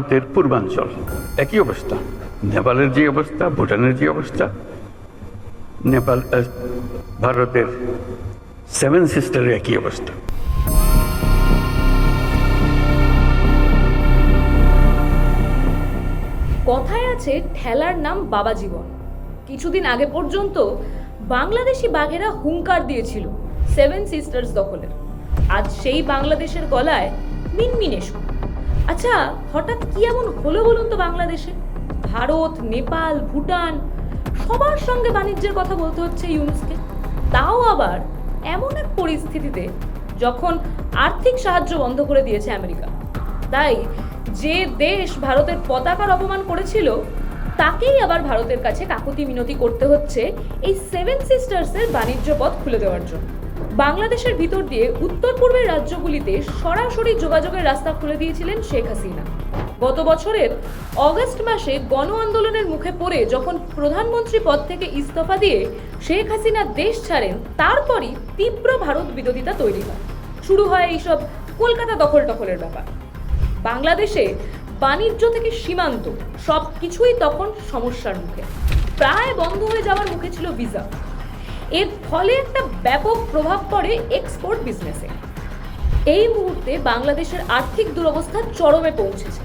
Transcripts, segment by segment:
ভারতের পূর্বাঞ্চল। একই অবস্থা। নেপালের যে অবস্থা, ভুটানের যে অবস্থা, নেপাল ভারতের সেভেন সিস্টারের একই অবস্থা। কথায় আছে, ঠেলার নাম বাবা জীবন। কিছুদিন আগে পর্যন্ত বাংলাদেশি বাঘেরা হুঙ্কার দিয়েছিল সেভেন সিস্টার্স দখলের। আজ সেই বাংলাদেশের গলায় মিনমিনে সুর আচ্ছা হঠাৎ কি এমন হলো বলুন তো বাংলাদেশে? ভারত, নেপাল, ভুটান, সবার সঙ্গে বাণিজ্যের কথা বলতে হচ্ছে ইউনুসকে। তাও আবার এমন এক পরিস্থিতিতে যখন আর্থিক সাহায্য বন্ধ করে দিয়েছে আমেরিকা। তাই যে দেশ ভারতের পতাকার অপমান করেছিল, তাকেই আবার ভারতের কাছে কাকুতি মিনতি করতে হচ্ছে এই সেভেন সিস্টার্সের বাণিজ্য পথ খুলে দেওয়ার জন্য। বাংলাদেশের ভিতর দিয়ে উত্তর পূর্বের রাজ্যগুলিতে সরাসরি যোগাযোগের রাস্তা খুলে দিয়েছিলেন শেখ হাসিনা। গত বছরের অগস্ট মাসে গণ আন্দোলনের মুখে পড়ে যখন প্রধানমন্ত্রী পদ থেকে ইস্তফা দিয়ে শেখ হাসিনা দেশ ছাড়েন, তারপরই তীব্র ভারত বিরোধিতা তৈরি হয়। শুরু হয় এইসব কলকাতা দখল টখলের ব্যাপার। বাংলাদেশে বাণিজ্য থেকে সীমান্ত সব কিছুই তখন সমস্যার মুখে। প্রায় বন্ধ হয়ে যাওয়ার মুখে ছিল ভিসা। এর ফলে একটা ব্যাপক প্রভাব পড়ে এক্সপোর্ট বিজনেসে এই মুহূর্তে বাংলাদেশের আর্থিক দুরবস্থা চরমে পৌঁছেছে।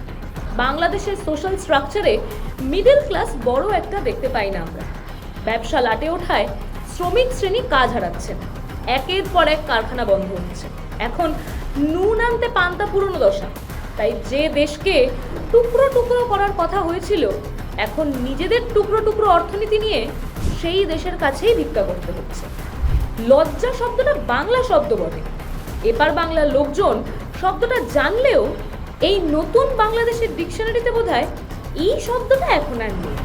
বাংলাদেশের সোশ্যাল স্ট্রাকচারে মিডল ক্লাস বড় একটা দেখতে পাই না আমরা। ব্যবসা লাটে ওঠায় শ্রমিক শ্রেণি কাজ হারাচ্ছেন একের পর এক কারখানা বন্ধ হচ্ছে। এখন নুন আনতে পান্তা পুরনো দশা। তাই যে দেশকে টুকরো টুকরো করার কথা হয়েছিল, এখন নিজেদের টুকরো টুকরো অর্থনীতি নিয়ে সেই দেশের কাছেই ভিক্ষা করতে হচ্ছে। লজ্জা শব্দটা বাংলা শব্দ বটে। এপার বাংলার লোকজন শব্দটা জানলেও এই নতুন বাংলাদেশের ডিকশনারিতে বোধহয় এই শব্দটা এখন আর নেই।